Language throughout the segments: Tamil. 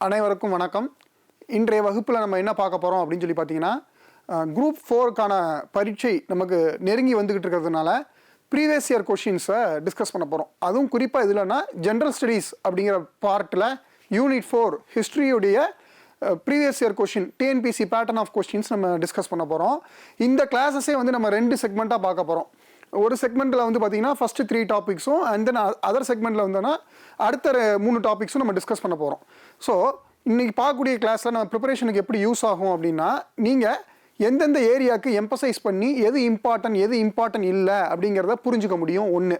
அனைவருக்கும் வணக்கம். இன்றைய வகுப்பில் நம்ம என்ன பார்க்க போகிறோம் அப்படின்னு சொல்லி பார்த்தீங்கன்னா குரூப் ஃபோருக்கான பரீட்சை நமக்கு நெருங்கி வந்துக்கிட்டு இருக்கிறதுனால ப்ரீவியஸ் இயர் கொஷின்ஸை டிஸ்கஸ் பண்ண போகிறோம் அதுவும் குறிப்பாக இதில்னா ஜென்ரல் ஸ்டடீஸ் அப்படிங்கிற பார்ட்டில் unit four ஹிஸ்ட்ரியுடைய previous year question TNPSC pattern of questions நம்ம டிஸ்கஸ் பண்ண போகிறோம் இந்த கிளாஸஸே வந்து நம்ம ரெண்டு செக்மெண்ட்டாக பார்க்க போகிறோம் ஒரு செக்மெண்ட்டில் வந்து பார்த்தீங்கன்னா ஃபஸ்ட்டு த்ரீ டாபிக்ஸும் அண்ட் தென் அதர் செக்மெண்ட்டில் வந்தோன்னா அடுத்த மூணு டாபிக்ஸும் நம்ம டிஸ்கஸ் பண்ண போகிறோம் ஸோ இன்றைக்கி பார்க்கக்கூடிய கிளாஸில் நம்ம ப்ரிப்பரேஷனுக்கு எப்படி யூஸ் ஆகும் அப்படின்னா நீங்கள் எந்தெந்த ஏரியாவுக்கு எம்பசைஸ் பண்ணி எது இம்பார்ட்டன்ட் எது இம்பார்ட்டன்ட் இல்லை அப்படிங்கிறத புரிஞ்சுக்க முடியும் ஒன்று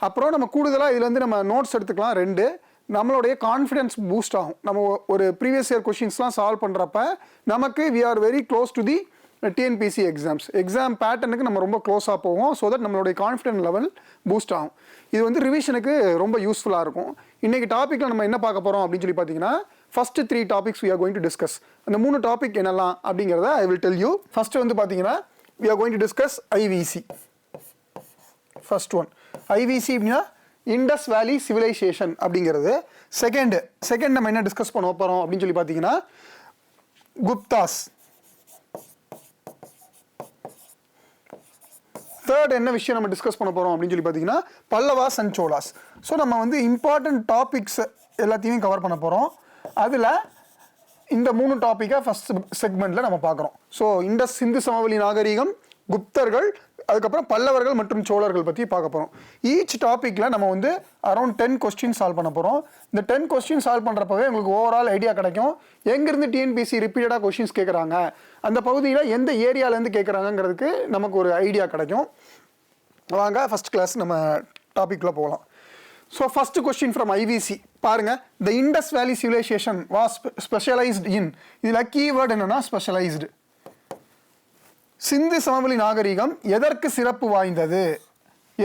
அப்புறம் நம்ம கூடுதலாக இதுலேருந்து நம்ம நோட்ஸ் எடுத்துக்கலாம் ரெண்டு. நம்மளுடைய கான்ஃபிடன்ஸ் பூஸ்ட் ஆகும். நம்ம ஒரு ப்ரீவியஸ் இயர் கொஷின்ஸ்லாம் சால்வ் பண்ணுறப்ப நமக்கு we are very close to the TNPSC exams exam பேட்டர்னுக்கு நம்ம ரொம்ப க்ளோஸாக போவோம் ஸோ தட் நம்மளுடைய கான்ஃபிடன்ட் லெவல் பூஸ்ட் ஆகும். இது வந்து ரிவிஷனுக்கு ரொம்ப யூஸ்ஃபுல்லாக இருக்கும். இன்றைக்கி டாப்பிக்கில் நம்ம என்ன பார்க்க போகிறோம் அப்படின்னு சொல்லி பார்த்தீங்கன்னா first three topics we are going to discuss அந்த மூணு டாபிக் என்னெல்லாம் அப்படிங்கிறத I will tell you first வந்து பார்த்தீங்கன்னா we are going to discuss IVC first one IVC அப்படின்னா இண்டஸ் வேலி சிவிலைசேஷன் அப்படிங்கிறது. செகண்டு செகண்ட் நம்ம என்ன டிஸ்கஸ் பண்ண போகிறோம் அப்படின்னு சொல்லி பார்த்தீங்கன்னா குப்தாஸ் தேர்ட் என்ன விஷயம் நம்ம டிஸ்கஸ் பண்ண போகிறோம் அப்படின்னு சொல்லி பார்த்தீங்கன்னா பல்லவாஸ் அண்ட் சோலாஸ் ஸோ நம்ம வந்து இம்பார்ட்டன்ட் டாபிக்ஸ் எல்லாத்தையுமே கவர் பண்ண போகிறோம் அதில் இந்த மூணு டாப்பிக்கை ஃபஸ்ட் செக்மெண்ட்டில் நம்ம பார்க்குறோம். ஸோ இண்டஸ் சிந்து சமவெளி நாகரிகம் குப்தர்கள் அதுக்கப்புறம் பல்லவர்கள் மற்றும் சோழர்கள் பற்றி பார்க்க போகிறோம் ஈச் டாப்பிக்கில் நம்ம வந்து அரௌண்ட் டென் கொஸ்டின் சால்வ் பண்ண போகிறோம் இந்த டென் கொஸ்டின் சால்வ் பண்ணுறப்பவே உங்களுக்கு ஓவரால் ஐடியா கிடைக்கும். எங்கேருந்து டிஎன்பிசி ரிப்பீட்டடாக கொஸ்டின்ஸ் கேட்குறாங்க அந்த பகுதியில் எந்த ஏரியாவிலேருந்து கேட்குறாங்கங்கிறதுக்கு நமக்கு ஒரு ஐடியா கிடைக்கும். வாங்க ஃபஸ்ட் கிளாஸ் நம்ம டாப்பிக்கில் போகலாம். So first question from IVC பாருங்கள் the Indus valley civilization was specialized in இதில் கீவேர்டு என்னன்னா ஸ்பெஷலைஸ்டு சிந்து சமவெளி நாகரிகம் எதற்கு சிறப்பு வாய்ந்தது?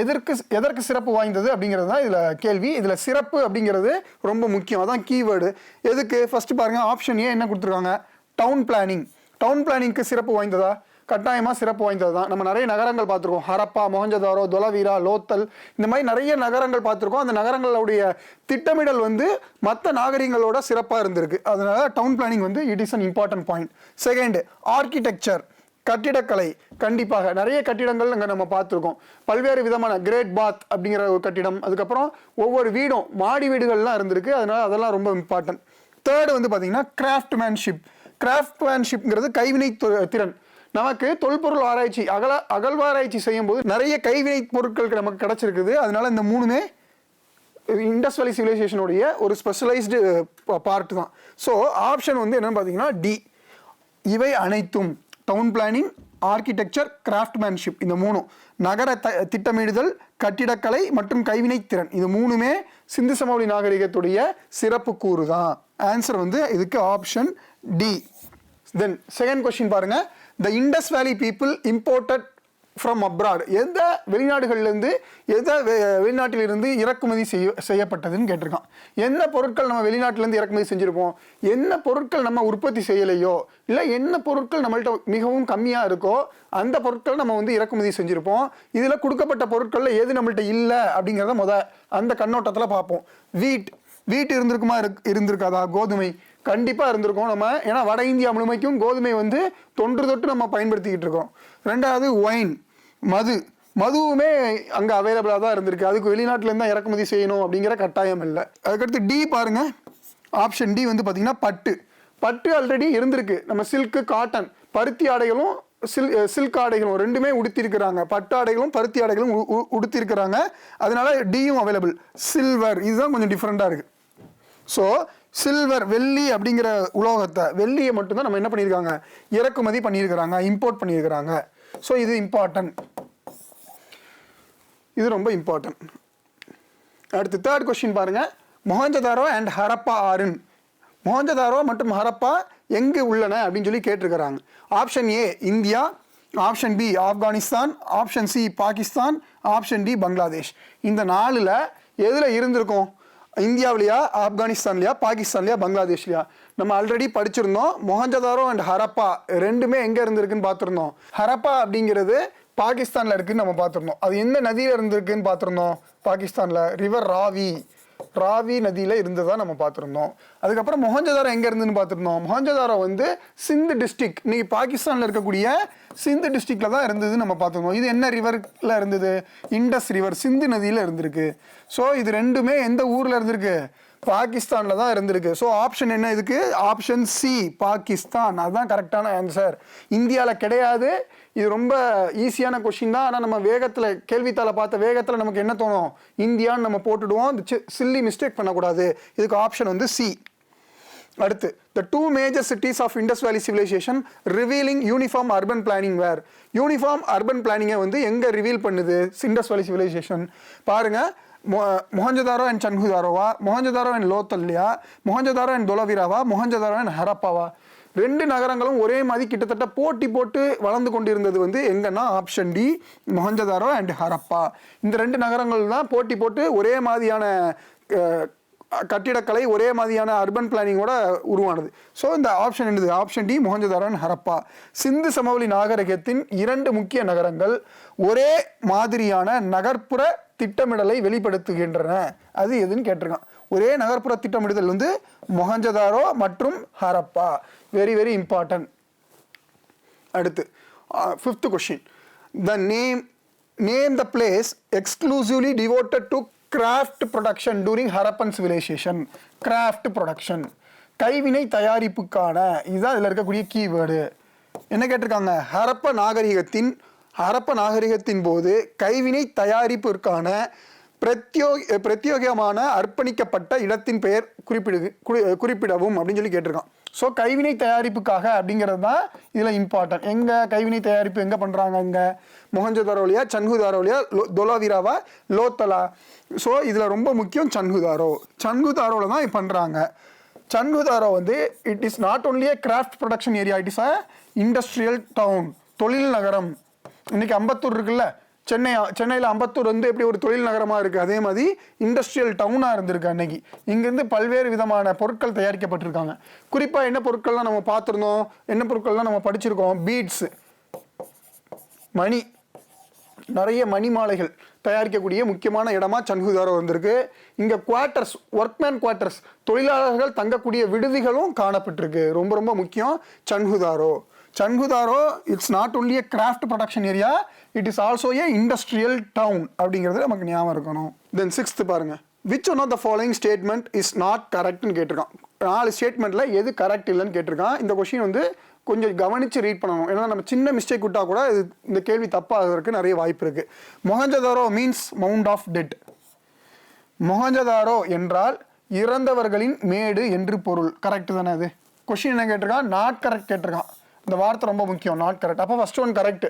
எதற்கு எதற்கு சிறப்பு வாய்ந்தது அப்படிங்கிறது தான் இதில் கேள்வி. இதில் சிறப்பு அப்படிங்கிறது ரொம்ப முக்கியம். அதான் கீவேர்டு எதுக்கு? ஃபஸ்ட்டு பாருங்க ஆப்ஷன் ஏ என்ன கொடுத்துருக்காங்க? டவுன் பிளானிங் டவுன் பிளானிங்க்கு சிறப்பு வாய்ந்ததா? கட்டாயமாக சிறப்பு வாய்ந்தது தான். நம்ம நிறைய நகரங்கள் பார்த்துருக்கோம். ஹரப்பா மொஹஞ்சதாரோ தொலவீரா லோத்தல். இந்த மாதிரி நிறைய நகரங்கள் பார்த்துருக்கோம். அந்த நகரங்களுடைய திட்டமிடல் வந்து மற்ற நாகரிகங்களோட சிறப்பாக இருந்திருக்கு. அதனால டவுன் பிளானிங் வந்து it is an important point second architecture கட்டிடக்கலை கண்டிப்பாக. நிறைய கட்டிடங்கள் அங்கே நம்ம பார்த்துருக்கோம். பல்வேறு விதமான கிரேட் பாத் அப்படிங்கிற ஒரு கட்டிடம் அதுக்கப்புறம் ஒவ்வொரு வீடும் மாடி வீடுகள்லாம் இருந்திருக்கு. அதனால அதெல்லாம் ரொம்ப இம்பார்ட்டன்ட் தேர்டு வந்து பார்த்தீங்கன்னா கிராஃப்ட்மேன்ஷிப் கிராஃப்ட்மேன்ஷிப்ங்கிறது கைவினை தொ- திறன். நமக்கு தொல்பொருள் ஆராய்ச்சி அகல அகழ்வாராய்ச்சி செய்யும்போது நிறைய கைவினை பொருட்கள் நமக்கு கிடச்சிருக்குது. அதனால இந்த மூணுமே இண்டஸ் வேலி சிவிலைசேஷனுடைய ஒரு ஸ்பெஷலைஸ்டு பார்ட் தான். ஸோ ஆப்ஷன் வந்து என்னென்னு பார்த்தீங்கன்னா டி இவை அனைத்தும். டவுன் பிளானிங் ஆர்கிடெக்சர் கிராஃப்ட்மேன்ஷிப் இந்த மூணும். நகர த திட்டமிடுதல் கட்டிடக்கலை மற்றும் கைவினைத்திறன் இது மூணுமே சிந்து சமவெளி நாகரிகத்துடைய சிறப்பு கூறு தான் ஆன்சர் வந்து இதுக்கு option D then second question பாருங்கள் the Indus valley people imported from abroad எந்த வெளிநாடுகள்லேருந்து எந்த வெ- வெளிநாட்டிலிருந்து இறக்குமதி செய்ய செய்யப்பட்டதுன்னு கேட்டிருக்கான். என்ன பொருட்கள் நம்ம வெளிநாட்டிலேருந்து இறக்குமதி செஞ்சுருப்போம்? என்ன பொருட்கள் நம்ம உற்பத்தி செய்யலையோ? இல்லை என்ன பொருட்கள் நம்மள்ட்ட மிகவும் கம்மியாக இருக்கோ அந்த பொருட்கள் நம்ம வந்து இறக்குமதி செஞ்சுருப்போம். இதில் கொடுக்கப்பட்ட பொருட்களில் எது நம்மள்ட்ட இல்லை அப்படிங்கிறத முத அந்த கண்ணோட்டத்தில் பார்ப்போம். வீட் வீட் இருந்திருக்குமா? இருக் இருந்திருக்காதா? கோதுமை. கண்டிப்பாக இருந்திருக்கும் நம்ம. ஏன்னா வட இந்தியா முழுமைக்கும் கோதுமை வந்து தொன்று தொட்டு நம்ம பயன்படுத்திக்கிட்டு இருக்கோம். ரெண்டாவது ஒயின். மது மதுவுமே அங்கே அவைலபிளாக தான் இருந்திருக்கு. அதுக்கு வெளிநாட்டிலேருந்து தான் இறக்குமதி செய்யணும் அப்படிங்கிற கட்டாயம் இல்லை. அதுக்கடுத்து டி பாருங்க. ஆப்ஷன் டி வந்து பார்த்தீங்கன்னா பட்டு. பட்டு ஆல்ரெடி இருந்திருக்கு. நம்ம சில்க்கு காட்டன் பருத்தி ஆடைகளும் சில் சில்க் ஆடைகளும் ரெண்டுமே உடுத்திருக்கிறாங்க. பட்டு ஆடைகளும் பருத்தி ஆடைகளும் உ- உ- உடுத்திருக்கிறாங்க. அதனால டியும் அவைலபிள் சில்வர் இதுதான் கொஞ்சம் டிஃப்ரெண்ட்டாக இருக்குது ஸோ சில்வர் வெள்ளி அப்படிங்கிற உலோகத்தை வெள்ளியை மட்டும்தான் நம்ம என்ன பண்ணியிருக்காங்க இறக்குமதி பண்ணியிருக்கிறாங்க இம்போர்ட் பண்ணியிருக்கிறாங்க ஸோ இது இம்பார்ட்டன்ட் இது ரொம்ப இம்பார்ட்டன்ட் அடுத்து தேர்ட் கொஸ்டின் பாருங்கள் மொஹஞ்சதாரோ அண்ட் ஹரப்பா ஆறுன். மொஹஞ்சதாரோ மற்றும் ஹரப்பா எங்கு உள்ளன அப்படின்னு சொல்லி கேட்டிருக்கிறாங்க. Option A India. Option B Afghanistan. Option C Pakistan. Option D Bangladesh. இந்த நாலில் எதில் இருந்திருக்கும்? இந்தியாவிலையா ஆப்கானிஸ்தான்லையா பாகிஸ்தான்லையா பங்களாதேஷ்லையா? நம்ம ஆல்ரெடி படிச்சிருந்தோம். மொஹஞ்சதாரோ அண்ட் ஹரப்பா ரெண்டுமே எங்கே இருந்திருக்குன்னு பார்த்துருந்தோம். ஹரப்பா அப்படிங்கிறது பாகிஸ்தானில் இருக்குன்னு நம்ம பார்த்துருந்தோம். அது எந்த நதியில் இருந்திருக்குன்னு பார்த்துருந்தோம்? பாகிஸ்தானில் ரிவர் ராவி. ராவி நதியில இருந்ததா நம்ம பார்த்துருந்தோம். அதுக்கப்புறம் மொஹஞ்சதாரோ எங்க இருந்துன்னு பார்த்துருந்தோம். மொஹஞ்சதாரோ வந்து சிந்து டிஸ்ட்ரிக் இன்னைக்கு பாகிஸ்தான்ல இருக்கக்கூடிய சிந்து டிஸ்ட்ரிக்ட்ல தான் இருந்ததுன்னு நம்ம பார்த்துருந்தோம். இது என்ன ரிவர்ல இருந்தது? இண்டஸ் ரிவர் சிந்து நதியில இருந்திருக்கு. ஸோ இது ரெண்டுமே எந்த ஊர்ல இருந்திருக்கு? பாகிஸ்தானில் தான் இருந்திருக்கு. ஸோ ஆப்ஷன் என்ன இதுக்கு? Option C Pakistan. அதுதான் கரெக்டான ஆன்சர் இந்தியாவில் கிடையாது. இது ரொம்ப ஈஸியான கொஷின் தான். ஆனால் நம்ம வேகத்தில் கேள்வித்தாளை பார்த்த வேகத்தில் நமக்கு என்ன தோணும்? இந்தியான்னு நம்ம போட்டுடுவோம். சில்லி மிஸ்டேக் பண்ணக்கூடாது. இதுக்கு ஆப்ஷன் வந்து சி அடுத்து the two major cities of Indus valley civilisation revealing uniform urban planning where uniform urban பிளானிங்கை வந்து எங்கே ரிவீல் பண்ணுது? இண்டஸ் வேலி சிவிலைசேஷன் பாருங்கள் மொஹஞ்சதாரோ அண்ட் சன்ஹுதாரோவா மொஹஞ்சதாரோ அண்ட் லோத்தல்லியா மொஹஞ்சதாரோ அண்ட் தொலவிராவா மொஹஞ்சதாரோ அண்ட் ஹரப்பாவா? ரெண்டு நகரங்களும் ஒரே மாதிரி கிட்டத்தட்ட போட்டி போட்டு வளர்ந்து கொண்டிருந்தது வந்து எங்கன்னா option D Mohenjodaro and Harappa. இந்த ரெண்டு நகரங்கள் தான் போட்டி போட்டு ஒரே மாதிரியான கட்டிடக்கலை ஒரே மாதிரியான அர்பன் பிளானிங்கோட உருவானது. ஸோ இந்த ஆப்ஷன் என்னது? Option D Mohenjodaro and Harappa. Sindhu சமவெளி நாகரிகத்தின் இரண்டு முக்கிய நகரங்கள் ஒரே மாதிரியான நகர்ப்புற திட்டமிடலை வெளிப்படுத்துகின்றன. அது எதுன்னு கேட்டிருக்கான். ஒரே நகர்ப்புற திட்டமிடுதல் வந்து மொஹஞ்சதாரோ மற்றும் ஹரப்பா. வெரி வெரி இம்பார்ட்டன்ட் அடுத்து fifth question the name name the place exclusively devoted to craft production during Harappan civilisation craft production கைவினை தயாரிப்புக்கான. இதுதான் இதில் இருக்கக்கூடிய கீவேர்டு என்ன கேட்டிருக்காங்க? ஹரப்ப நாகரிகத்தின் ஹரப்ப நாகரிகத்தின் போது கைவினை தயாரிப்பிற்கான பிரத்யோ பிரத்யோகமான அர்ப்பணிக்கப்பட்ட இடத்தின் பெயர் குறிப்பிடு குறிப்பிடவும் அப்படின்னு சொல்லி கேட்டிருக்கான். ஸோ கைவினை தயாரிப்புக்காக அப்படிங்கிறது தான் இதில் இம்பார்ட்டன்ட் எங்கே கைவினை தயாரிப்பு எங்கே பண்ணுறாங்க இங்கே? மொஹஞ்சதாரோலியா சன்ஹுதாரோலியா லோ தொலாவிராவா லோத்தலா? ஸோ இதில் ரொம்ப முக்கியம் சன்ஹுதாரோ சன்ஹுதாரோவில் தான் பண்ணுறாங்க சன்ஹுதாரோ வந்து it is not only a craft production area it is a industrial town தொழில் நகரம். இன்னைக்கு அம்பத்தூர் இருக்குல்ல? சென்னை சென்னையில் அம்பத்தூர் வந்து எப்படி ஒரு தொழில் நகரமாக இருக்குது அதே மாதிரி இண்டஸ்ட்ரியல் டவுனாக இருந்திருக்கு அன்னைக்கு. இங்கேருந்து பல்வேறு விதமான பொருட்கள் தயாரிக்கப்பட்டிருக்காங்க. குறிப்பாக என்ன பொருட்கள்லாம் நம்ம பார்த்துருந்தோம்? என்ன பொருட்கள்லாம் நம்ம படிச்சிருக்கோம்? பீட்ஸ் மணி. நிறைய மணி மாலைகள் தயாரிக்கக்கூடிய முக்கியமான இடமா சன்ஹுதாரோ வந்திருக்கு. இங்கே குவார்ட்டர்ஸ் ஒர்க்மேன் குவார்ட்டர்ஸ் தொழிலாளர்கள் தங்கக்கூடிய விடுதிகளும் காணப்பட்டிருக்கு. ரொம்ப ரொம்ப முக்கியம் Chanhudaro Chanhudaro it's not only a craft production area it is also a industrial town அப்படிங்கிறது நமக்கு ஞாபகம் இருக்கணும். தென் சிக்ஸ்த்து பாருங்க. Which one of the following statement is not கரெக்ட்னு கேட்டிருக்கான்? நாலு ஸ்டேட்மெண்ட்ல எது கரெக்ட் இல்லைன்னு கேட்டிருக்கான். இந்த கொஷின் வந்து கொஞ்சம் கவனித்து ரீட் பண்ணணும். ஏன்னா நம்ம சின்ன மிஸ்டேக் விட்டா கூட இது இந்த கேள்வி தப்பாகிறதுக்கு நிறைய வாய்ப்பு இருக்கு. Mohenjodaro means mound of dead Mohenjodaro என்றால் இறந்தவர்களின் மேடு என்று பொருள். கரெக்ட் தானே அது? கொஷின் என்ன கேட்டிருக்கான்? நாட் கரெக்ட் கேட்டிருக்கான். இந்த வார்த்தை ரொம்ப முக்கியம் நாட் கரெக்ட் அப்போ first one correct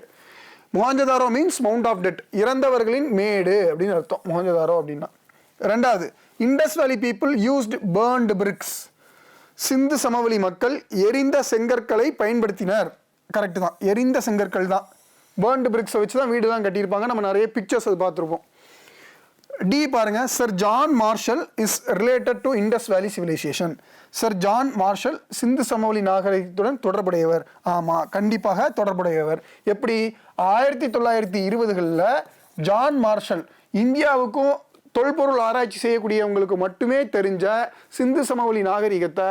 Mohenjodaro means mound of dead இறந்தவர்களின் மேடு அப்படின்னு அர்த்தம் முகாஞ்சதாரோ அப்படின்னா. ரெண்டாவது Indus valley people used burnt bricks Sindhu சமவெளி மக்கள் எரிந்த செங்கற்களை பயன்படுத்தினர். கரெக்டு தான். எரிந்த செங்கற்கள் தான். பேர்ன்டு பிரிக்ஸை வச்சு தான் வீடு தான் கட்டியிருப்பாங்க. நம்ம நிறைய பிக்சர்ஸ் அது பார்த்துருப்போம். டி பாருங்க sir John Marshall is related to Indus valley civilisation sir John Marshall Sindhu சமவெளி நாகரிகத்துடன் தொடர்புடையவர். ஆமாம் கண்டிப்பாக தொடர்புடையவர். எப்படி? ஆயிரத்தி தொள்ளாயிரத்தி இருபதுகளில் ஜான் மார்ஷல் இந்தியாவுக்கும் தொல்பொருள் ஆராய்ச்சி செய்யக்கூடியவங்களுக்கு மட்டுமே தெரிஞ்ச சிந்து சமவெளி நாகரிகத்தை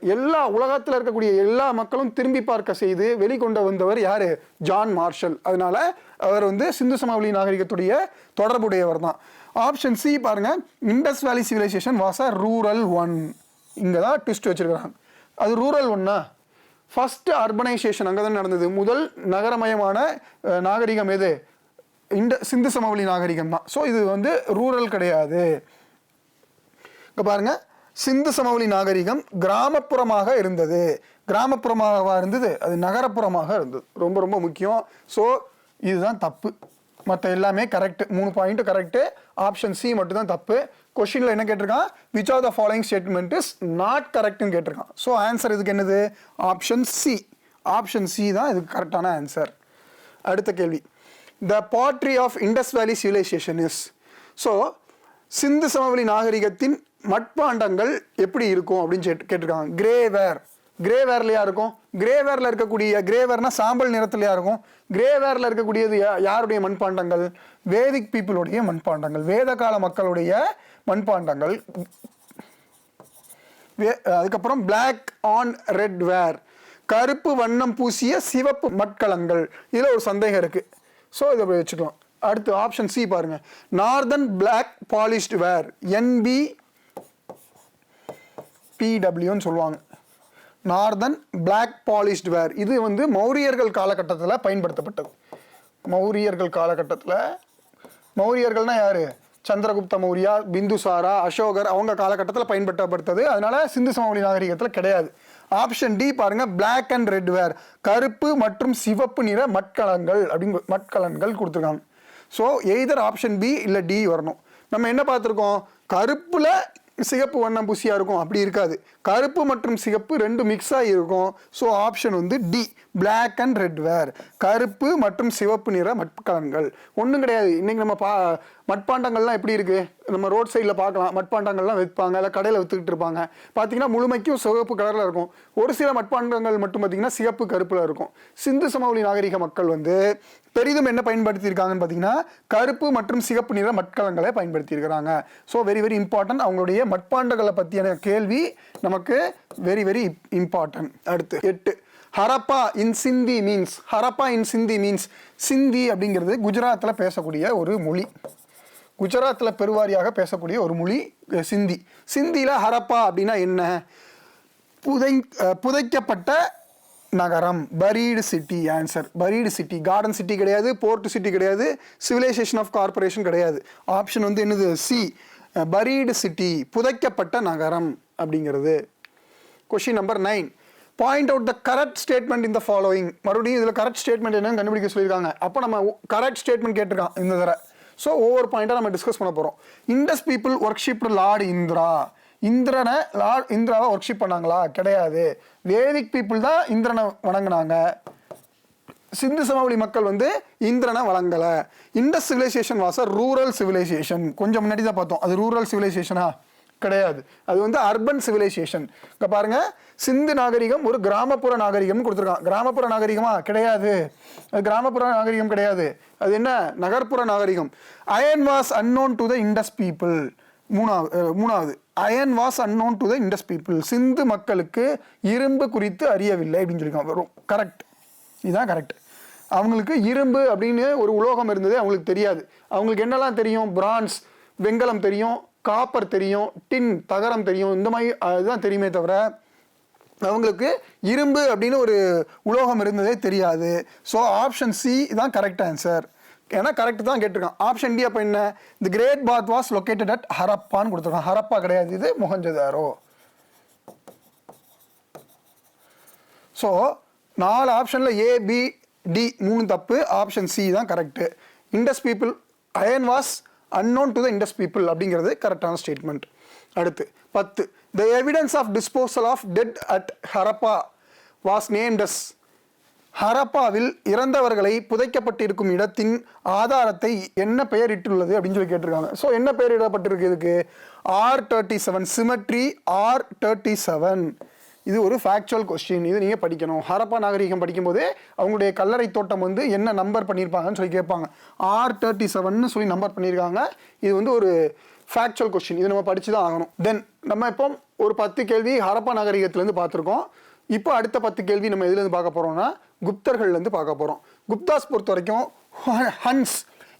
எல்லா உலகத்தில் இருக்கக்கூடிய எல்லா மக்களும் திரும்பி பார்க்க செய்து வெளிக்கொண்டு வந்தவர் யார்? ஜான் மார்ஷல் அதனால் அவர் வந்து சிந்து சமவெளி நாகரிகத்துடைய தொடர்புடையவர் தான். ஆப்ஷன் சி பாருங்க. Indus valley civilisation was a rural one இங்கே தான் ட்விஸ்ட் வச்சிருக்கிறாங்க. அது ரூரல் ஒன்றா ஃபஸ்ட்டு அர்பனைசேஷன் அங்கே தான் நடந்தது. முதல் நகரமயமான நாகரிகம் எது? இந்த சிந்து சமவெளி நாகரிகம் தான். ஸோ இது வந்து ரூரல் கிடையாது. இப்போ பாருங்க. சிந்து சமவெளி நாகரிகம் கிராமப்புறமாக இருந்தது. கிராமப்புறமாக இருந்தது. அது நகரப்புறமாக இருந்தது. ரொம்ப ரொம்ப முக்கியம். ஸோ இதுதான் தப்பு. மற்ற எல்லாமே கரெக்டு மூணு பாயிண்ட்டு கரெக்டு ஆப்ஷன் சி மட்டும்தான் தப்பு. கொஷினில் என்ன கேட்டிருக்கான்? Which are the following statement is not கரெக்ட்னு கேட்டிருக்கான். ஸோ ஆன்சர் இதுக்கு என்னது? ஆப்ஷன் சி ஆப்ஷன் சி தான் இதுக்கு கரெக்டான ஆன்சர் அடுத்த கேள்வி. The pottery of Indus valley civilisation is so Sindhu சமவெளி நாகரிகத்தின் மட்பாண்டங்கள் எப்படி இருக்கும் அப்படின்னு கேட்டிருக்காங்க கிரேவேர் கிரே வேர்லையா இருக்கும்? கிரே வேரில் இருக்கக்கூடிய கிரே வேர்னா சாம்பல் நிறத்துலையா இருக்கும்? கிரே வேரில் இருக்கக்கூடியது யா- யாருடைய மண்பாண்டங்கள்? வேதிக் பீப்புளுடைய மண்பாண்டங்கள். வேத கால மக்களுடைய மண்பாண்டங்கள். வே- அதுக்கப்புறம் பிளாக் ஆன் ரெட் வேர் கருப்பு வண்ணம் பூசிய சிவப்பு மட்கலங்கள். இதில் ஒரு சந்தேகம் இருக்குது ஸோ இதை போய் வச்சுக்கலாம். அடுத்து ஆப்ஷன் சி பாருங்கள் northern black polished ware N B பிடபிள்யூன்னு சொல்லுவாங்க. நார்தன் பிளாக் பாலிஷ்டு வேர் இது வந்து மௌரியர்கள் காலகட்டத்தில் பயன்படுத்தப்பட்டது. மௌரியர்கள் காலகட்டத்தில் மௌரியர்கள்னால் யார்? சந்திரகுப்த மௌரியா பிந்துசாரா அசோகர் அவங்க காலகட்டத்தில் பயன்படுத்தப்பட்டது. அதனால் சிந்து சமவெளி நாகரிகத்தில் கிடையாது. ஆப்ஷன் டி பாருங்கள் பிளாக் அண்ட் ரெட் வேர் கருப்பு மற்றும் சிவப்பு நிற மட்கலங்கள் அப்படிங்க மட்கலன்கள் கொடுத்துருக்காங்க. ஸோ எய்தர் ஆப்ஷன் பி இல்லை டி வரணும். நம்ம என்ன பார்த்துருக்கோம்? கருப்பில் சிகப்பு வண்ணம் பூசியாக இருக்கும் அப்படி இருக்காது. கருப்பு மற்றும் சிகப்பு ரெண்டு மிக்ஸ் ஆகியிருக்கும் ஸோ ஆப்ஷன் வந்து D black and red ware. கருப்பு மற்றும் சிவப்பு நிற மட்கலன்கள் ஒன்றும் கிடையாது. இன்றைக்கி நம்ம பா மட்பாண்டங்கள்லாம் எப்படி இருக்கு? நம்ம ரோட் சைடில் பார்க்கலாம். மட்பாண்டங்கள்லாம் விற்பாங்க இல்லை கடையில் வித்துக்கிட்டு இருப்பாங்க. பார்த்தீங்கன்னா முழுமைக்கும் சிவப்பு கலரில் இருக்கும். ஒரு சில மட்பாண்டங்கள் மட்டும் பார்த்திங்கன்னா சிகப்பு கருப்பில் இருக்கும். சிந்து சமவெளி நாகரிக மக்கள் வந்து பெரிதும் என்ன பயன்படுத்தியிருக்காங்கன்னு பார்த்தீங்கன்னா கருப்பு மற்றும் சிகப்பு நிற மட்கலங்களை பயன்படுத்தியிருக்கிறாங்க. ஸோ வெரி வெரி இம்பார்ட்டன்ட் அவங்களுடைய மட்பாண்டங்களை பற்றியான கேள்வி நமக்கு வெரி வெரி இம்பார்ட்டன்ட் அடுத்து எட்டு. ஹரப்பா இன் சிந்தி மீன்ஸ் ஹரப்பா இன் சிந்தி மீன்ஸ் சிந்தி அப்படிங்கிறது குஜராத்தில் பேசக்கூடிய ஒரு மொழி. குஜராத்தில் பெருவாரியாக பேசக்கூடிய ஒரு மொழி சிந்தி. சிந்தியில் ஹரப்பா அப்படின்னா என்ன? புதை புதைக்கப்பட்ட நகரம் buried city answer buried city garden city கிடையாது போர்ட் சிட்டி கிடையாது சிவிலைசேஷன் ஆஃப் கார்ப்பரேஷன் கிடையாது. ஆப்ஷன் வந்து என்னது? சி பரீடு சிட்டி புதைக்கப்பட்ட நகரம் அப்படிங்கிறது. Question number nine point out the correct statement இந்த ஃபாலோயிங் மறுபடியும் இதில் கரெக்ட் ஸ்டேட்மெண்ட் என்னன்னு கண்டுபிடிக்க சொல்லியிருக்காங்க. அப்போ நம்ம கரெக்ட் ஸ்டேட்மெண்ட் கேட்டிருக்கான் இந்த தடவை. ஸோ ஒவ்வொரு பாயிண்டாக நம்ம டிஸ்கஸ் பண்ண போகிறோம் Indus people worship lord Indra இந்திரனை லார்ட் இந்திராவை ஒர்க்ஷிப் பண்ணாங்களா? கிடையாது. வேதிக் பீப்புள் தான் இந்திரனை வணங்குனாங்க. சிந்து சமவெளி மக்கள் வந்து இந்திரனை வழங்கலை Indus civilisation was rural civilisation கொஞ்சம் முன்னாடி தான் பார்த்தோம். அது ரூரல் சிவிலைசேஷனா கிடையாது. அது வந்து அர்பன் சிவிலைசேஷன் இப்போ பாருங்க சிந்து நாகரிகம் ஒரு கிராமப்புற நாகரிகம்னு கொடுத்துருக்கான் கிராமப்புற நாகரிகமா? கிடையாது. அது கிராமப்புற நாகரிகம் கிடையாது. அது என்ன? நகர்ப்புற நாகரிகம். Iron was unknown to the Indus people மூணாவது மூணாவது. Iron was unknown to the Indus people Sindhu மக்களுக்கு இரும்பு குறித்து அறியவில்லை அப்படின்னு சொல்லியிருக்கான் வரும். கரெக்ட் இதுதான் கரெக்ட் அவங்களுக்கு இரும்பு அப்படின்னு ஒரு உலோகம் இருந்தது அவங்களுக்கு தெரியாது. அவங்களுக்கு என்னெல்லாம் தெரியும்? பிரான்ஸ் வெங்கலம் தெரியும். காப்பர் தெரியும் டின் தகரம் தெரியும் இந்த மாதிரி அதுதான் தெரியுமே தவிர அவங்களுக்கு இரும்பு அப்படின்னு ஒரு உலோகம் இருந்ததே தெரியாது. ஸோ ஆப்ஷன் சி தான் கரெக்ட் ஆன்சர் ஏன்னா கரெக்ட் தான் கேட்டிருக்கான். ஆப்ஷன் டி அப்போ என்ன? The great bath was located at ஹரப்பான்னு கொடுத்துருக்கான். ஹரப்பா கிடையாது இது மொஹஞ்சதாரோ ஸோ நாலு ஆப்ஷனில் ஏ பி டி மூணு தப்பு. ஆப்ஷன் சி தான் correct Indus people iron was unknown to the Indus people அப்படிங்கிறது கரெக்டான ஸ்டேட்மெண்ட் அடுத்து பத்து the evidence of disposal of dead at Harappa was named as ஹரப்பாவில் இறந்தவர்களை புதைக்கப்பட்டிருக்கும் இடத்தின் ஆதாரத்தை என்ன பெயரிட்டுள்ளது அப்படின்னு சொல்லி கேட்டிருக்காங்க. ஸோ என்ன பெயரிடப்பட்டிருக்கு இதுக்கு? R thirty seven cemetery R thirty seven இது ஒரு ஃபேக்சுவல் கொஸ்டின் இது நீங்கள் படிக்கணும். ஹரப்பா நாகரிகம் படிக்கும்போது அவங்களுடைய கல்லறை தோட்டம் வந்து என்ன நம்பர் பண்ணியிருப்பாங்கன்னு சொல்லி கேட்பாங்க. ஆர் தேர்ட்டி செவன்னு சொல்லி நம்பர் பண்ணியிருக்காங்க. இது வந்து ஒரு ஃபேக்சுவல் கொஸ்டின் இது நம்ம படித்து தான் ஆகணும். தென் நம்ம இப்போ ஒரு பத்து கேள்வி ஹரப்பா நாகரிகத்துலேருந்து பார்த்துருக்கோம். இப்போ அடுத்த பத்து கேள்வி நம்ம எதுலேருந்து பார்க்க போகிறோம்னா குப்தர்கள்லேருந்து பார்க்க போகிறோம் குப்தாஸ் பொறுத்த வரைக்கும் Huns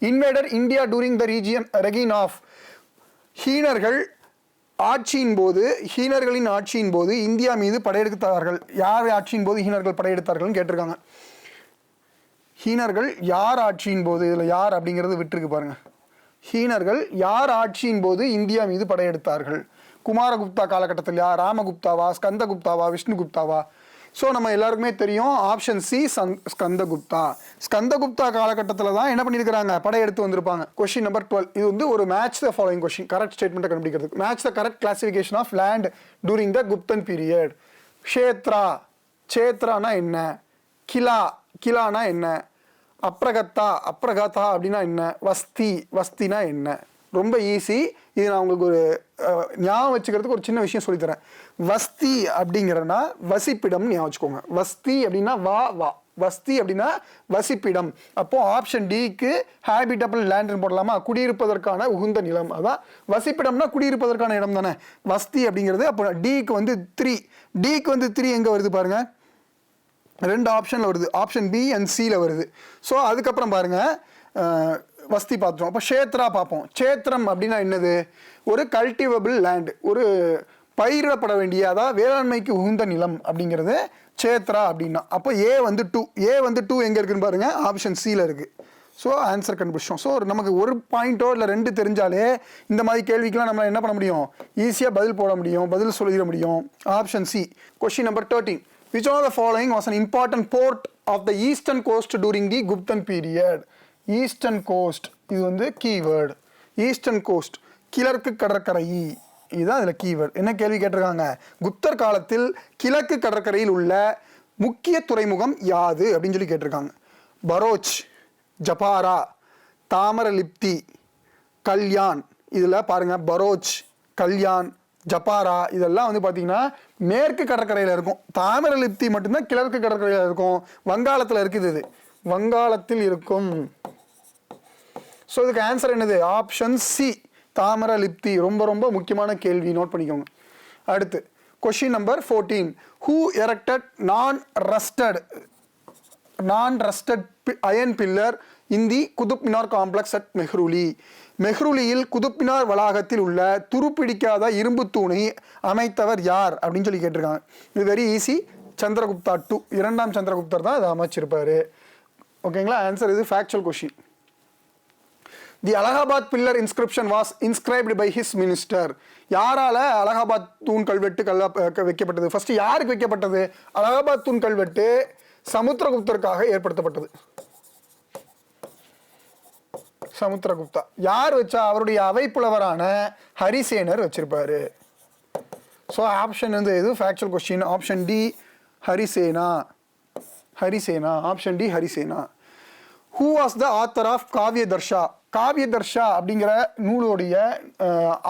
invader India during the region reign of ஹீனர்கள் ஆட்சியின் போது ஹீனர்களின் ஆட்சியின் போது இந்தியா மீது படையெடுத்தார்கள். யார் ஆட்சியின் போது ஹீனர்கள் படையெடுத்தார்கள்னு கேட்டிருக்காங்க. ஹீனர்கள் யார் ஆட்சியின் போது இதில் யார் அப்படிங்கிறது விட்டுருக்கு பாருங்க. ஹீனர்கள் யார் ஆட்சியின் போது இந்தியா மீது படையெடுத்தார்கள்? குமாரகுப்தா காலகட்டத்தில் யார் ராமகுப்தாவா ஸ்கந்தகுப்தாவா விஷ்ணுகுப்தாவா? ஸோ நம்ம எல்லாருக்குமே தெரியும் ஆப்ஷன் சி சந் ஸ்கந்தகுப்தா. ஸ்கந்தகுப்தா காலகட்டத்தில் தான் என்ன பண்ணியிருக்கிறாங்க? படையெடுத்து வந்திருப்பாங்க. கொஸ்டின் நம்பர் டுவெல் இது வந்து ஒரு match the following question correct ஸ்டேட்மெண்ட்டை கண்டுபிடிக்கிறதுக்கு. Match the correct classification of land during the Gupta period kshetra க்ஷேத்ரானா என்ன? கிலா கிலானா என்ன? அப்ரகத்தா அப்ரகதா அப்படின்னா என்ன? வஸ்தி வஸ்தினா என்ன? ரொம்ப ஈஸி இது நான் உங்களுக்கு ஒரு ஞாபகம் வச்சுக்கிறதுக்கு ஒரு சின்ன விஷயம் சொல்லித்தரேன். வஸ்தி அப்படிங்கிறனா வசிப்பிடம் ஞாபகம் வச்சுக்கோங்க. வஸ்தி அப்படின்னா வா வா. வஸ்தி அப்படின்னா வசிப்பிடம். அப்போ ஆப்ஷன் டிக்கு ஹேபிட்டபிள் லேண்ட்னு போடலாமா? குடியிருப்பதற்கான உகுந்த நிலம். அதான் வசிப்பிடம்னா குடியிருப்பதற்கான இடம் தானே. வஸ்தி அப்படிங்கிறது அப்போ டிக்கு வந்து த்ரீ டிக்கு வந்து த்ரீ எங்கே வருது பாருங்கள் ரெண்டு ஆப்ஷனில் வருது. ஆப்ஷன் பி அண்ட் சியில் வருது. ஸோ அதுக்கப்புறம் பாருங்கள் வஸ்தி பார்த்துருவோம். அப்போ க்ஷேத்ரா பார்ப்போம். க்ஷேத்திரம் அப்படின்னா என்னது? ஒரு கல்டிவபிள் லேண்ட் ஒரு பயிரிடப்பட வேண்டிய அதாவது வேளாண்மைக்கு உகுந்த நிலம் அப்படிங்கிறது சேத்ரா அப்படின்னா. அப்போ ஏ வந்து டூ ஏ வந்து டூ எங்கே இருக்குன்னு பாருங்க. ஆப்ஷன் சியில் இருக்குது ஸோ ஆன்சர் கண்டுபிடிச்சோம் ஸோ நமக்கு ஒரு பாயிண்ட்டோ இல்லை ரெண்டு தெரிஞ்சாலே இந்த மாதிரி கேள்விக்கெல்லாம் நம்ம என்ன பண்ண முடியும்? ஈஸியாக பதில் போட முடியும். பதில் சொல்லிட முடியும். Option C question number thirteen which are the following was an important port of the eastern coast during the Gupta period eastern coast இது வந்து கீவேர்டு. ஈஸ்டர்ன் கோஸ்ட் கிழக்கு கடற்கரை இதுதான் இதில் கீவேர்டு. என்ன கேள்வி கேட்டிருக்காங்க? குப்தர் காலத்தில் கிழக்கு கடற்கரையில் உள்ள முக்கிய துறைமுகம் யாது? அப்படின்னு சொல்லி கேட்டிருக்காங்க. பரோச் ஜபாரா தாமரலிப்தி கல்யாண் இதில் பாருங்கள் பரோச் கல்யாண் ஜப்பாரா இதெல்லாம் வந்து பார்த்தீங்கன்னா மேற்கு கடற்கரையில் இருக்கும். தாமிரலிப்தி மட்டும்தான் கிழக்கு கடற்கரையில் இருக்கும். வங்காளத்தில் இருக்குது இது. வங்காளத்தில் இருக்கும். ஸோ இதுக்கு ஆன்சர் என்னது? ஆப்ஷன் சி தாமர லிப்தி. ரொம்ப ரொம்ப முக்கியமான கேள்வி. நோட் பண்ணிக்கோங்க. அடுத்து question number fourteen who erected non rusted non rusted iron pillar in the Qutub Minar complex at Mehrauli மெஹ்ரூலியில் Qutub Minar வளாகத்தில் உள்ள துருப்பிடிக்காத இரும்பு தூணை அமைத்தவர் யார்? அப்படின்னு சொல்லி கேட்டிருக்காங்க. இது வெரி ஈஸி சந்திரகுப்தா டூ இரண்டாம் சந்திரகுப்தர் தான் இதை அமைச்சிருப்பார். ஓகேங்களா ஆன்சர் இது factual question the Allahabad pillar inscription was inscribed by his minister யாரால அலகாபாத் தூண் கல்வெட்டு கல்ல வைக்கப்பட்டது? ஃபர்ஸ்ட் யாருக்கு வைக்கப்பட்டது? அலகாபாத் தூண் கல்வெட்டு சமுத்திரகுப்தருக்காக ஏற்படுத்தப்பட்டது. சமுத்திரகுப்தா. யார் வச்சா? அவருடைய அவைப்புலவரான ஹரிசேனர் வச்சிருப்பாரு. ஸோ ஆப்ஷன் வந்து இது factual question option D Harisena. Harisena. Option D Harisena. Who was the author of Kavyadarsha காவிய தர்ஷா அப்படிங்கிற நூலுடைய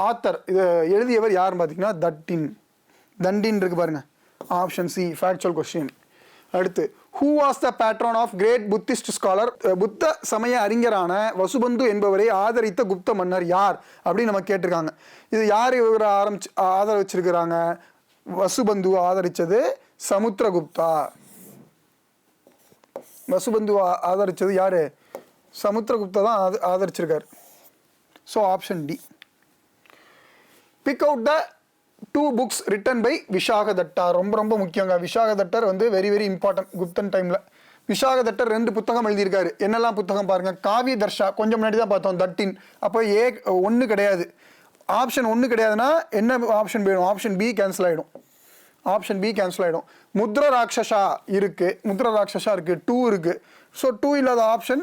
ஆத்தர் இதை எழுதியவர் யாருன்னு பார்த்தீங்கன்னா தட்டின். தண்டின் இருக்கு பாருங்க. ஆப்ஷன் சி ஃபேக்சுவல் கொஸ்டின் அடுத்து who was the patron of great Buddhist scholar புத்த சமய அறிஞரான வசுபந்து என்பவரை ஆதரித்த குப்த மன்னர் யார் அப்படின்னு நம்ம கேட்டிருக்காங்க. இது யார் இவரை ஆரம்பிச்சு ஆதரிச்சிருக்கிறாங்க? வசுபந்து ஆதரிச்சது சமுத்திரகுப்தா. வசுபந்து ஆதரித்தது ஆதரிச்சது யாரு? சமுத்திரகுப்தா தான் ஆத- ஆதரிச்சிருக்கார். So option D pick out the two books written by Vishakhadatta ரொம்ப ரொம்ப முக்கியங்க. விஷாக தட்டர் வந்து வெரி வெரி இம்பார்ட்டன்ட் குப்தன் டைமில் விஷாக தட்டர் ரெண்டு புத்தகம் எழுதியிருக்காரு. என்னெல்லாம் புத்தகம் பாருங்கள் காவிய தர்ஷா கொஞ்சம் முன்னாடி தான் பார்த்தோம். தட்டின் அப்போ ஏ ஒன்று கிடையாது. ஆப்ஷன் ஒன்று கிடையாதுன்னா என்ன ஆப்ஷன் போயிடும் ஆப்ஷன் பி கேன்சல் ஆகிடும் ஆப்ஷன் பி கேன்சல் ஆகிடும் முத்ர ராட்சசா இருக்குது முத்ர ராட்சசா இருக்குது டூ இருக்குது ஸோ டூ இல்லாத ஆப்ஷன்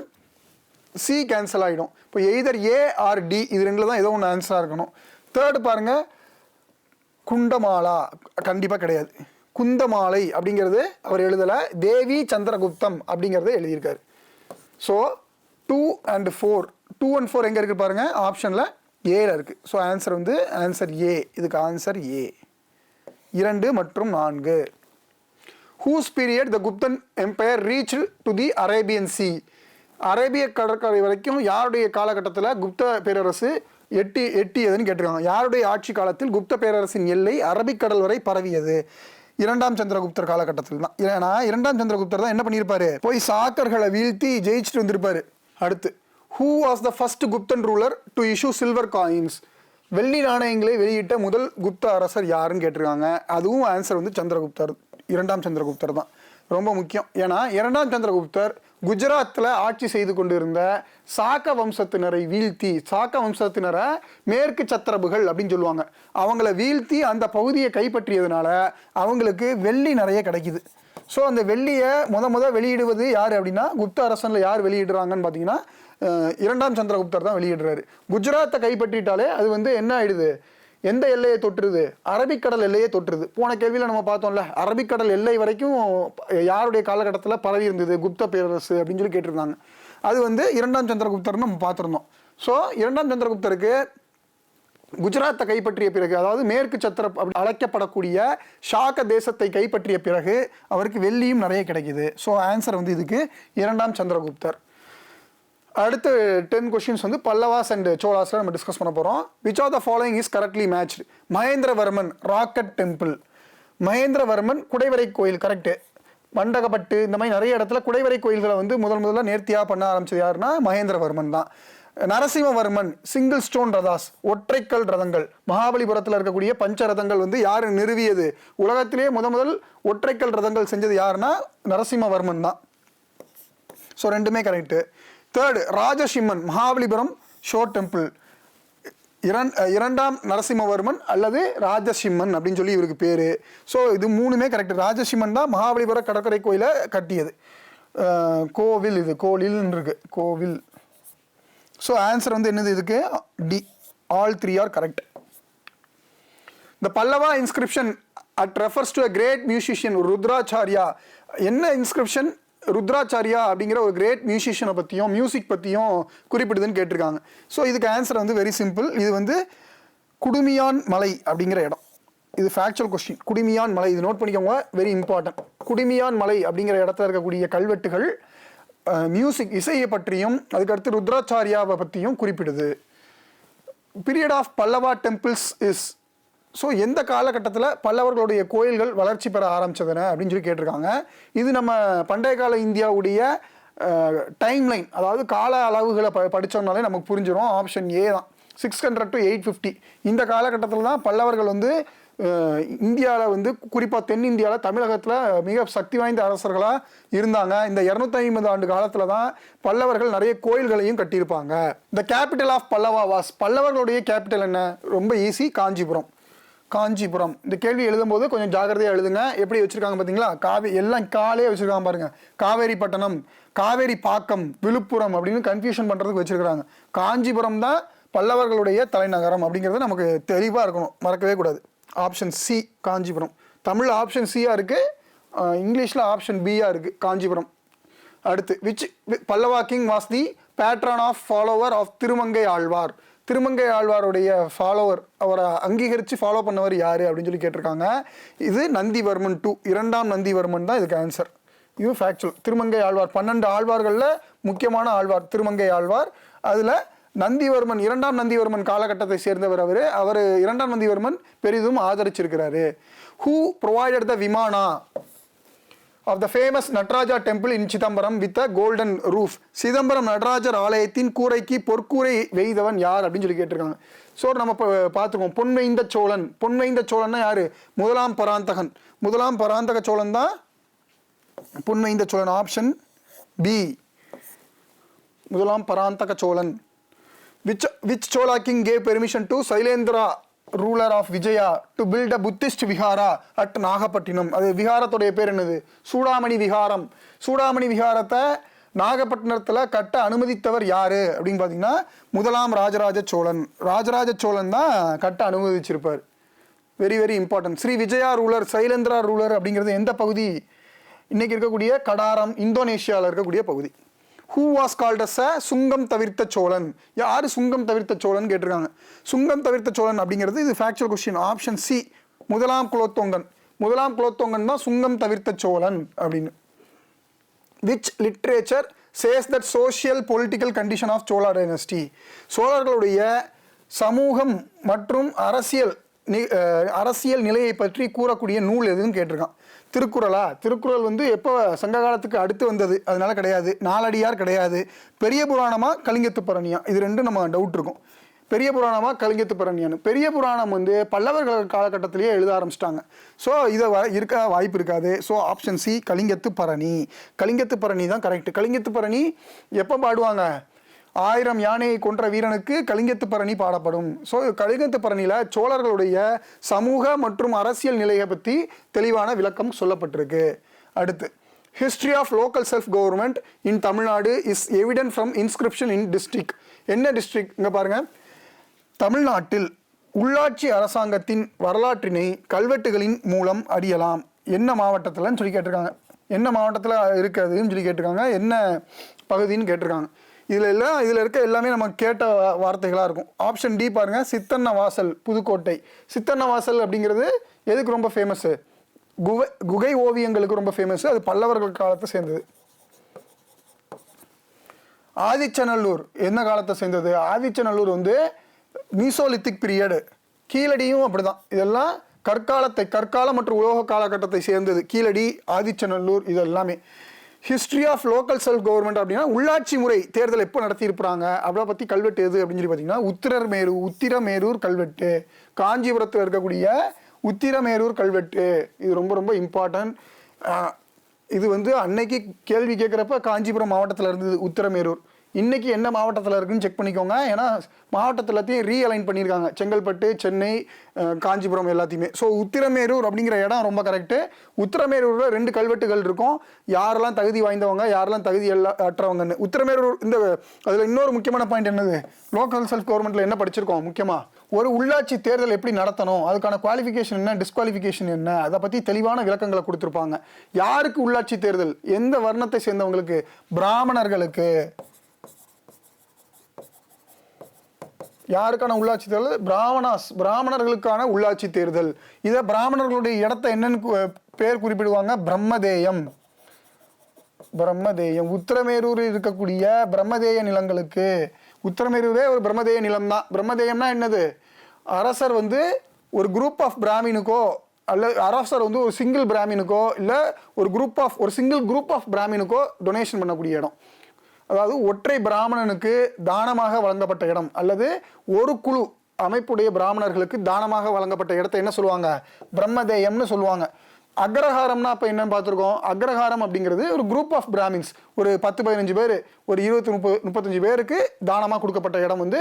சி கேன்சல் ஆகிடும் இப்போ எய்தர் ஏ ஆர் டி இது ரெண்டில் தான் ஏதோ ஒன்று ஆன்சராக இருக்கணும். தேர்டு பாருங்க குண்டமாலா. கண்டிப்பாக கிடையாது. குந்தமாலை அப்படிங்கிறது அவர் எழுதலை. தேவி சந்திரகுப்தம் அப்படிங்கிறத எழுதியிருக்காரு. So two and four two and four எங்கே இருக்குது பாருங்கள் ஆப்ஷனில் ஏல இருக்குது ஸோ ஆன்சர் வந்து ஆன்சர் ஏ இதுக்கு ஆன்சர் ஏ இரண்டு மற்றும் நான்கு. Whose period the Gupta empire reach to the Arabian sea அரேபிய கடற்கரை வரைக்கும் யாருடைய காலகட்டத்தில் குப்த பேரரசு எட்டி எட்டியதுன்னு கேட்டிருக்காங்க. யாருடைய ஆட்சி காலத்தில் குப்த பேரரசின் எல்லை அரபிக்கடல் வரை பரவியது? இரண்டாம் சந்திரகுப்தர் காலகட்டத்தில் தான். ஏன்னா இரண்டாம் சந்திரகுப்தர் தான் என்ன பண்ணியிருப்பாரு? போய் சாக்கர்களை வீழ்த்தி ஜெயிச்சுட்டு வந்திருப்பாரு. அடுத்து who was the first Gupta ruler to issue silver coins வெள்ளி நாணயங்களை வெளியிட்ட முதல் குப்த அரசர் யாருன்னு கேட்டிருக்காங்க. அதுவும் ஆன்சர் வந்து சந்திரகுப்தர் இரண்டாம் சந்திரகுப்தர் தான். ரொம்ப முக்கியம். ஏன்னா இரண்டாம் சந்திரகுப்தர் குஜராத்தில் ஆட்சி செய்து கொண்டிருந்த சாக்க வம்சத்தினரை வீழ்த்தி சாக்க வம்சத்தினரை மேற்கு சத்திரபுகள் அப்படின்னு சொல்லுவாங்க. அவங்கள வீழ்த்தி அந்த பகுதியை கைப்பற்றியதுனால அவங்களுக்கு வெள்ளி நிறைய கிடைக்குது. ஸோ அந்த வெள்ளியை முத முத வெளியிடுவது யார் அப்படின்னா குப்த அரசனில் யார் வெளியிடுறாங்கன்னு பார்த்தீங்கன்னா இரண்டாம் சந்திரகுப்தர் தான் வெளியிடுறாரு. குஜராத்தை கைப்பற்றிட்டாலே அது வந்து என்ன ஆயிடுது? எந்த எல்லையை தொற்றுது அரபிக்கடல் எல்லையை தொற்றுது போன கேள்வியில் நம்ம பார்த்தோம்ல அரபிக்கடல் எல்லை வரைக்கும் யாருடைய காலகட்டத்தில் பரவி இருந்தது? குப்த பேரரசு அப்படின்னு சொல்லி கேட்டிருந்தாங்க. அது வந்து இரண்டாம் சந்திரகுப்தர்னு நம்ம பார்த்துருந்தோம். ஸோ இரண்டாம் சந்திரகுப்தருக்கு குஜராத்தை கைப்பற்றிய பிறகு அதாவது மேற்கு சத்திர அப்படி அழைக்கப்படக்கூடிய ஷாக்க தேசத்தை கைப்பற்றிய பிறகு அவருக்கு வெள்ளியும் நிறைய கிடைக்குது. ஸோ ஆன்சர் வந்து இதுக்கு இரண்டாம் சந்திரகுப்தர். அடுத்து டென் கொஷின்ஸ் வந்து பல்லவாஸ் அண்ட் சோழாஸில் நம்ம டிஸ்கஸ் பண்ண போகிறோம் which are the following is correctly matched Mahendravarman rock cut temple Mahendravarman குடைவரை கோயில் கரெக்டு மண்டகப்பட்டு இந்த மாதிரி நிறைய இடத்துல குடைவரை கோயில்களை வந்து முதல் முதல்ல நேர்த்தியாக பண்ண ஆரம்பிச்சது யாருன்னா மகேந்திரவர்மன் தான். நரசிம்மவர்மன் சிங்கிள் ஸ்டோன் ரதாஸ் ஒற்றைக்கல் ரதங்கள். மகாபலிபுரத்தில் இருக்கக்கூடிய பஞ்ச ரதங்கள் வந்து யார் நிறுவியது? உலகத்திலேயே முத முதல் ஒற்றைக்கல் ரதங்கள் செஞ்சது யாருன்னா நரசிம்மவர்மன் தான். ஸோ ரெண்டுமே correct third Rajasimhan Mahabalipuram shore temple இரண் இரண்டாம் நரசிம்மவர்மன் அல்லது ராஜசிம்மன் அப்படின்னு சொல்லி இவருக்கு பேர். ஸோ இது மூணுமே கரெக்ட் ராஜசிம்மன் தான் மகாபலிபுர கடற்கரை கோயிலை கட்டியது. Uh, கோவில் இது கோலில்னு இருக்கு. கோவில். ஸோ ஆன்சர் வந்து என்னது இதுக்கு? D all three are correct இந்த Pallava inscription at refers to a great musician Rudracharya என்ன இன்ஸ்கிரிப்ஷன் ருத்ராச்சாரியா அப்படிங்கிற ஒரு கிரேட் மியூசிஷியனை பற்றியும் மியூசிக் பற்றியும் குறிப்பிடுதுன்னு கேட்டிருக்காங்க. ஸோ இதுக்கு ஆன்சர் வந்து வெரி சிம்பிள் இது வந்து குடுமியான் மலை அப்படிங்கிற இடம். இது ஃபேக்சுவல் கொஸ்டின் குடுமியான் மலை. இது நோட் பண்ணிக்கோங்க. வெரி இம்பார்ட்டன்ட் குடுமியான் மலை அப்படிங்கிற இடத்துல இருக்கக்கூடிய கல்வெட்டுகள் மியூசிக் இசையை பற்றியும் அதுக்கடுத்து ருத்ராச்சாரியாவை பற்றியும் குறிப்பிடுது. Period of Pallava temples is so எந்த காலகட்டத்தில் பல்லவர்களுடைய கோயில்கள் வளர்ச்சி பெற ஆரம்பிச்சதுன அப்படின்னு சொல்லி கேட்டிருக்காங்க. இது நம்ம பண்டைய கால இந்தியாவுடைய டைம் லைன் அதாவது கால அளவுகளை ப படித்தோம்னாலே நமக்கு புரிஞ்சிடும் ஆப்ஷன் ஏ தான். Six hundred to eight fifty இந்த காலகட்டத்தில் தான் பல்லவர்கள் வந்து இந்தியாவில் வந்து குறிப்பாக தென்னிந்தியாவில் தமிழகத்தில் மிக சக்தி வாய்ந்த அரசர்களாக இருந்தாங்க. இந்த இரநூத்தி ஐம்பது ஆண்டு காலத்தில் தான் பல்லவர்கள் நிறைய கோயில்களையும் கட்டியிருப்பாங்க. The capital of Pallava was பல்லவர்களுடைய capital என்ன? ரொம்ப ஈஸி காஞ்சிபுரம். காஞ்சிபுரம். இந்த கேள்வி எழுதும்போது கொஞ்சம் ஜாக்கிரதையாக எழுதுங்க. எப்படி வச்சுருக்காங்க பார்த்தீங்களா? காவே எல்லாம் காலே வச்சுருக்காங்க பாருங்கள் காவேரி பட்டணம் காவேரி பாக்கம் விழுப்புரம் அப்படின்னு கன்ஃபியூஷன் பண்ணுறதுக்கு வச்சிருக்காங்க காஞ்சிபுரம் தான் பல்லவர்களுடைய தலைநகரம் அப்படிங்கிறது நமக்கு தெளிவாக இருக்கணும். மறக்கவே கூடாது. Option C Kanchipuram. Tamil option சியாக இருக்குது இங்கிலீஷில் ஆப்ஷன் பியாக இருக்குது காஞ்சிபுரம். அடுத்து which Pallava king was the patron of follower of Thirumangai Alvar? Thirumangai ஆழ்வாருடைய ஃபாலோவர் அவரை அங்கீகரித்து ஃபாலோ பண்ணவர் யார் அப்படின்னு சொல்லி கேட்டிருக்காங்க. இது நந்திவர்மன் டூ இரண்டாம் நந்திவர்மன் தான் இதுக்கு ஆன்சர் இது ஃபேக்சுவல் திருமங்கை ஆழ்வார் பன்னெண்டு ஆழ்வார்களில் முக்கியமான ஆழ்வார் திருமங்கை ஆழ்வார். அதில் நந்திவர்மன் இரண்டாம் நந்திவர்மன் காலகட்டத்தை சேர்ந்தவர் அவர். அவர் இரண்டாம் நந்திவர்மன் பெரிதும் ஆதரிச்சிருக்கிறாரு. Who provided the vimana of the famous Nataraja temple in Chidambaram with a golden roof Chidambaram Nataraja ஆலயத்தின் கூரைக்கு பொற்கூரை வெய்தவன் யார் அப்படின்னு சொல்லி கேட்டிருக்காங்க. ஸோ நம்ம இப்போ பார்த்துருக்கோம். பொன்வைந்த சோழன். பொன்வைந்த சோழன்னா யாரு? முதலாம் பராந்தகன். முதலாம் பராந்தக சோழன் தான் பொன்வைந்த சோழன். ஆப்ஷன் பி முதலாம் Parantaka Cholan. Which which Chola king gave permission to Sailendra ruler of Vijaya to build a Buddhist vihara at Nagapattinam அது விஹாரத்துடைய பேர் என்னது? சூடாமணி விஹாரம் சூடாமணி விஹாரத்தை நாகப்பட்டினத்தில் கட்ட அனுமதித்தவர் யார் அப்படின்னு பார்த்தீங்கன்னா முதலாம் ராஜராஜ சோழன். ராஜராஜ சோழன் தான் கட்ட அனுமதிச்சிருப்பார். Very very important Sri Vijaya ruler Sailendra ruler அப்படிங்கிறது எந்த பகுதி? இன்னைக்கு இருக்கக்கூடிய கடாரம் இந்தோனேஷியாவில் இருக்கக்கூடிய பகுதி. Who was called as a சுங்கம் தவிர்த்த சோழன் யார் சுங்கம் தவிர்த்த சோழன் கேட்டிருக்காங்க? சுங்கம் தவிர்த்த சோழன் அப்படிங்கிறது இது ஃபேக்சுவல் கொஸ்டின் ஆப்ஷன் சி முதலாம் குலோத்தொங்கன். முதலாம் குலோத்தொங்கன் தான் சுங்கம் தவிர்த்த சோழன் அப்படின்னு. Which literature says that social political condition of Chola dynasty சோழர்களுடைய சமூகம் மற்றும் அரசியல் நி- அரசியல் நிலையை பற்றி கூறக்கூடிய நூல் எதுன்னு கேட்டிருக்கான். திருக்குறளா? திருக்குறள் வந்து எப்போ சங்க காலத்துக்கு அடுத்து வந்தது? அதனால கிடையாது. நாலடியார் கிடையாது. பெரிய புராணமா கலிங்கத்து பரணியா? இது ரெண்டும் நம்ம டவுட் இருக்கும். பெரிய புராணமா கலிங்கத்து பரணியான்னு. பெரிய புராணம் வந்து பல்லவர்கள் காலகட்டத்திலேயே எழுத ஆரம்பிச்சிட்டாங்க. ஸோ இதை வ இருக்க வாய்ப்பு இருக்காது. ஸோ ஆப்ஷன் சி கலிங்கத்து பரணி. கலிங்கத்து பரணி தான் கரெக்ட் கலிங்கத்து பரணி எப்போ பாடுவாங்க? ஆயிரம் யானையை கொன்ற வீரனுக்கு கலிங்கத்து பரணி பாடப்படும். ஸோ கலிங்கத்து பரணியில் சோழர்களுடைய சமூக மற்றும் அரசியல் நிலையை பற்றி தெளிவான விளக்கம் சொல்லப்பட்டிருக்கு. அடுத்து history of local self government in Tamil Nadu is evident from inscription in district என்ன டிஸ்ட்ரிக் இங்கே பாருங்கள் தமிழ்நாட்டில் உள்ளாட்சி அரசாங்கத்தின் வரலாற்றினை கல்வெட்டுகளின் மூலம் அறியலாம் என்ன மாவட்டத்தில்னு சொல்லி கேட்டிருக்காங்க. என்ன மாவட்டத்தில் இருக்குதுன்னு சொல்லி கேட்டிருக்காங்க. என்ன பகுதின்னு கேட்டிருக்காங்க. இதில் எல்லாம் இதில் இருக்க எல்லாமே நம்ம கேட்ட வார்த்தைகளாக இருக்கும். ஆப்ஷன் டி பாருங்கள் சித்தன்ன வாசல் புதுக்கோட்டை. சித்தன்ன வாசல் அப்படிங்கிறது எதுக்கு ரொம்ப ஃபேமஸ்ஸு குகை குகை ஓவியங்களுக்கு ரொம்ப ஃபேமஸ்ஸு அது பல்லவர்கள் காலத்தை சேர்ந்தது. ஆதிச்சநல்லூர் என்ன காலத்தை சேர்ந்தது? ஆதிச்சநல்லூர் வந்து மீசோலித்திக் பீரியடு கீழடியும் அப்படிதான். இதெல்லாம் கற்காலத்தை கற்காலம் மற்றும் உலோக காலகட்டத்தை சேர்ந்தது. கீழடி ஆதிச்சநல்லூர் இது எல்லாமே history of local self government அப்படின்னா உள்ளாட்சி முறை தேர்தல் எப்போ நடத்தியிருப்பாங்க? அவளை பற்றி கல்வெட்டு எது அப்படின்னு சொல்லி பார்த்தீங்கன்னா உத்திரமேரு உத்திரமேரூர் கல்வெட்டு. காஞ்சிபுரத்தில் இருக்கக்கூடிய உத்திரமேரூர் கல்வெட்டு. இது ரொம்ப ரொம்ப இம்பார்ட்டன்ட் இது வந்து அன்னைக்கு கேள்வி கேட்குறப்ப காஞ்சிபுரம் மாவட்டத்தில் இருந்தது உத்திரமேரூர். இன்றைக்கி என்ன மாவட்டத்தில் இருக்குன்னு செக் பண்ணிக்கோங்க. ஏன்னா மாவட்டத்தில் எல்லாத்தையும் ரீஅலைன் பண்ணியிருக்காங்க. செங்கல்பட்டு சென்னை காஞ்சிபுரம் எல்லாத்தையுமே. ஸோ உத்திரமேரூர் அப்படிங்கிற இடம் ரொம்ப கரெக்டு உத்திரமேரூரில் ரெண்டு கல்வெட்டுகள் இருக்கும். யாரெல்லாம் தகுதி வாய்ந்தவங்க யாரெல்லாம் தகுதி எல்லா அற்றவங்கன்னு. உத்திரமேரூர் இந்த அதில் இன்னொரு முக்கியமான பாயிண்ட் என்னது? லோக்கல் செல்ஃப் கவர்மெண்ட்டில் என்ன படிச்சிருக்கோம் முக்கியமாக ஒரு உள்ளாட்சி தேர்தல் எப்படி நடத்தணும்? அதுக்கான குவாலிஃபிகேஷன் என்ன டிஸ்குவாலிஃபிகேஷன் என்ன? அதை பற்றி தெளிவான விளக்கங்களை கொடுத்துருப்பாங்க. யாருக்கு உள்ளாட்சி தேர்தல்? எந்த வர்ணத்தை சேர்ந்தவங்களுக்கு? பிராமணர்களுக்கு. யாருக்கான உள்ளாட்சி தேர்தல்? பிராமணாஸ் பிராமணர்களுக்கான உள்ளாட்சி தேர்தல். இதை பிராமணர்களுடைய இடத்த என்னன்னு பேர் குறிப்பிடுவாங்க? பிரம்மதேயம். பிரம்மதேயம். உத்திரமேரூரில் இருக்கக்கூடிய பிரம்மதேய நிலங்களுக்கு. உத்திரமேரூரே ஒரு பிரம்மதேய நிலம் தான் பிரம்மதேயம்னா என்னது? அரசர் வந்து ஒரு குரூப் ஆஃப் பிராமினுக்கோ அல்ல அரசர் வந்து ஒரு சிங்கிள் பிராமினுக்கோ இல்லை ஒரு குரூப் ஆஃப் ஒரு சிங்கிள் குரூப் ஆஃப் பிராமினுக்கோ டொனேஷன் பண்ணக்கூடிய இடம். அதாவது ஒற்றை பிராமணனுக்கு தானமாக வழங்கப்பட்ட இடம் அல்லது ஒரு குழு அமைப்புடைய பிராமணர்களுக்கு தானமாக வழங்கப்பட்ட இடத்தை என்ன சொல்லுவாங்க? பிரம்மதேயம்னு சொல்லுவாங்க. அக்ரஹாரம்னா அப்போ என்னன்னு பார்த்துருக்கோம். அக்ரஹாரம் அப்படிங்கிறது ஒரு குரூப் ஆஃப் பிராமின்ஸ் ஒரு பத்து பதினஞ்சு பேர் ஒரு இருபத்தி முப்பது முப்பத்தஞ்சு பேருக்கு தானமாக கொடுக்கப்பட்ட இடம் வந்து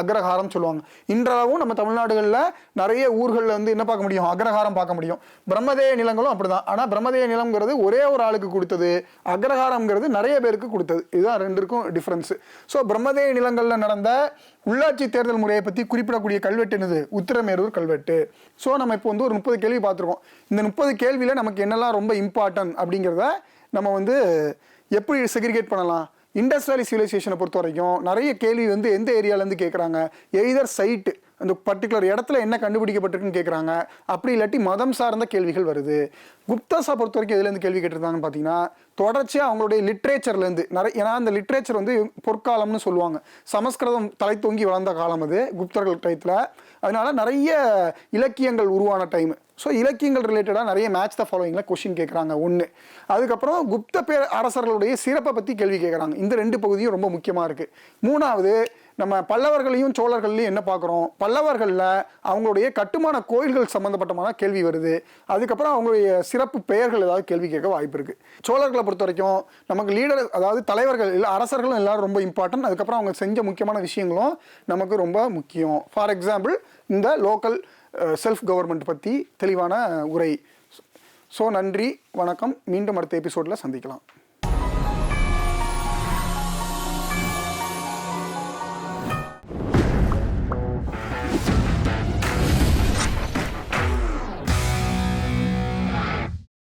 அக்ரஹாரம் சொல்லுவாங்க. இன்றளவும் நம்ம தமிழ்நாடுகளில் நிறைய ஊர்களில் வந்து என்ன பார்க்க முடியும்? அக்ரஹாரம் பார்க்க முடியும். பிரம்மதேய நிலங்களும் அப்படிதான். ஆனால் பிரம்மதேய நிலம்ங்கிறது ஒரே ஒரு ஆளுக்கு கொடுத்தது. அக்ரஹாரம்ங்கிறது நிறைய பேருக்கு கொடுத்தது. இதுதான் ரெண்டுக்கும் டிஃப்ரென்ஸு ஸோ பிரம்மதேய நிலங்களில் நடந்த உள்ளாட்சி தேர்தல் முறையை பற்றி குறிப்பிடக்கூடிய கல்வெட்டு என்னது? உத்திரமேரூர் கல்வெட்டு. ஸோ நம்ம இப்போ வந்து ஒரு முப்பது கேள்வி பார்த்துருக்கோம். இந்த முப்பது கேள்வியில் நமக்கு என்னெல்லாம் ரொம்ப இம்பார்ட்டன்ட் அப்படிங்கிறத நம்ம வந்து எப்படி செக்ரிகேட் பண்ணலாம்? இண்டஸ்ட்ரியல் சிவிலைசேஷனை பொறுத்த வரைக்கும் நிறைய கேள்வி வந்து எந்த ஏரியாவிலேருந்து கேட்குறாங்க எய்தர் சைட்டு அந்த பர்டிகுலர் இடத்துல என்ன கண்டுபிடிக்கப்பட்டிருக்குன்னு கேட்குறாங்க அப்படி இல்லாட்டி மதம் சார்ந்த கேள்விகள் வருது. குப்தாஸை பொறுத்த வரைக்கும் எதுலேருந்து கேள்வி கேட்டிருந்தாங்கன்னு பார்த்தீங்கன்னா தொடர்ச்சியாக அவங்களுடைய லிட்ரேச்சர்லேருந்து நிறைய ஏன்னா அந்த லிட்ரேச்சர் வந்து பொற்காலம்னு சொல்லுவாங்க. சமஸ்கிருதம் தலை தொங்கி வளர்ந்த காலம் அது குப்தர்கள் டயத்தில் அதனால நிறைய இலக்கியங்கள் உருவான டைம் ஸோ இலக்கியங்கள் ரிலேட்டடாக நிறைய மேட்ச் த ஃபாலோயிங்கில் கொஷின் கேட்குறாங்க ஒன்று அதுக்கப்புறம் குப்த பேர் அரசர்களுடைய சிறப்பை பற்றி கேள்வி கேட்குறாங்க இந்த ரெண்டு பகுதியும் ரொம்ப முக்கியமாக இருக்குது மூணாவது நம்ம பல்லவர்களையும் சோழர்கள்லையும் என்ன பார்க்குறோம்? பல்லவர்களில் அவங்களுடைய கட்டுமான கோயில்கள் சம்மந்தப்பட்டமான கேள்வி வருது. அதுக்கப்புறம் அவங்களுடைய சிறப்பு பெயர்கள் ஏதாவது கேள்வி கேட்க வாய்ப்பு இருக்குது சோழர்களை பொறுத்த வரைக்கும் நமக்கு லீடர் அதாவது தலைவர்கள் இல்லை அரசர்களும் எல்லாரும் ரொம்ப இம்பார்ட்டன்ட் அதுக்கப்புறம் அவங்க செஞ்ச முக்கியமான விஷயங்களும் நமக்கு ரொம்ப முக்கியம். ஃபார் எக்ஸாம்பிள் இந்த லோக்கல் செல்ஃப் கவர்மெண்ட் பற்றி தெளிவான உரை. ஸோ நன்றி வணக்கம். மீண்டும் அடுத்த எபிசோடில் சந்திக்கலாம்.